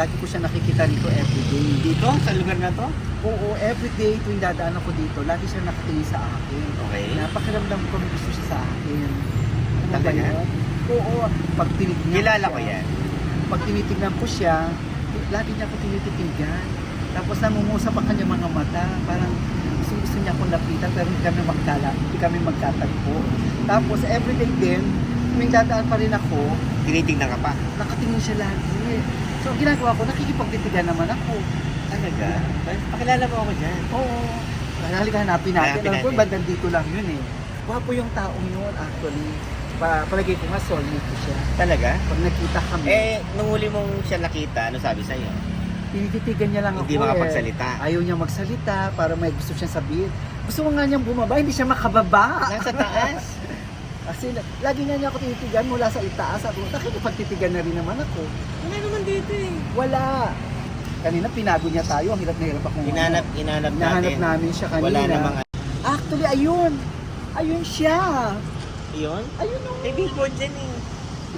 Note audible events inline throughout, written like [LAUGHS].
lagi ko siya nakikita dito everyday. Dito, sa lugar na to? Oo, everyday tuwing dadaan ako dito, lagi siya nakatingin sa akin. Okay. Napakiramdam ko may gusto siya sa akin. Ano ba yun? Oo, pag tinignan Kilala siya, ko yan. Pag tinitignan ko siya, lagi niya ako tinititigan. Tapos namumusa pa kanya mga mata, parang gusto, gusto niya akong lapitan pero hindi kami magkala, hindi kami magkatagpo. Tapos everyday din, tuwing dadaan pa rin ako, Tinitingnan ka pa. nakatingin siya lagi. So, ang ginagawa ko, nakikipagtitigan naman ako. Talaga? Pakilala mo ako dyan. Oo. Halika hanapin natin. Hanapin Alam ko, natin. bandang dito lang yun eh. Gwapo yung taong yun, actually. Pa palagay ko nga, soulmate ko siya. Talaga? Pag nakita kami, Eh, nung huli mong siya nakita, ano sabi sa'yo? tinititigan niya lang Hindi ako makapagsalita. eh. Ayaw niya magsalita para may gusto siyang sabihin. Gusto ko nga niyang bumaba, hindi siya makababa. Nasa taas. [LAUGHS] Kasi lagi nga niya ako tinitigan mula sa itaas. Ako, nakikipagtitigan na rin naman ako. Wala naman dito eh. Wala. Kanina pinago niya tayo. Ang hirap na hirap ako. Hinanap, hinanap Nahanap natin. namin siya kanina. Wala namang Actually, ayun. Ayun siya. Yun? Ayun o. May billboard dyan eh.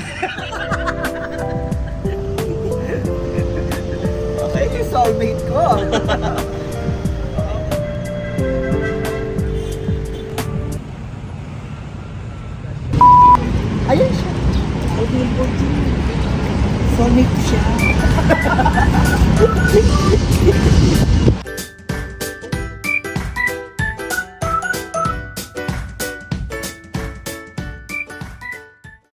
[LAUGHS] okay. Ayun yung soulmate ko. [LAUGHS] ayun siya. May billboard. Soulmate ko siya. [LAUGHS]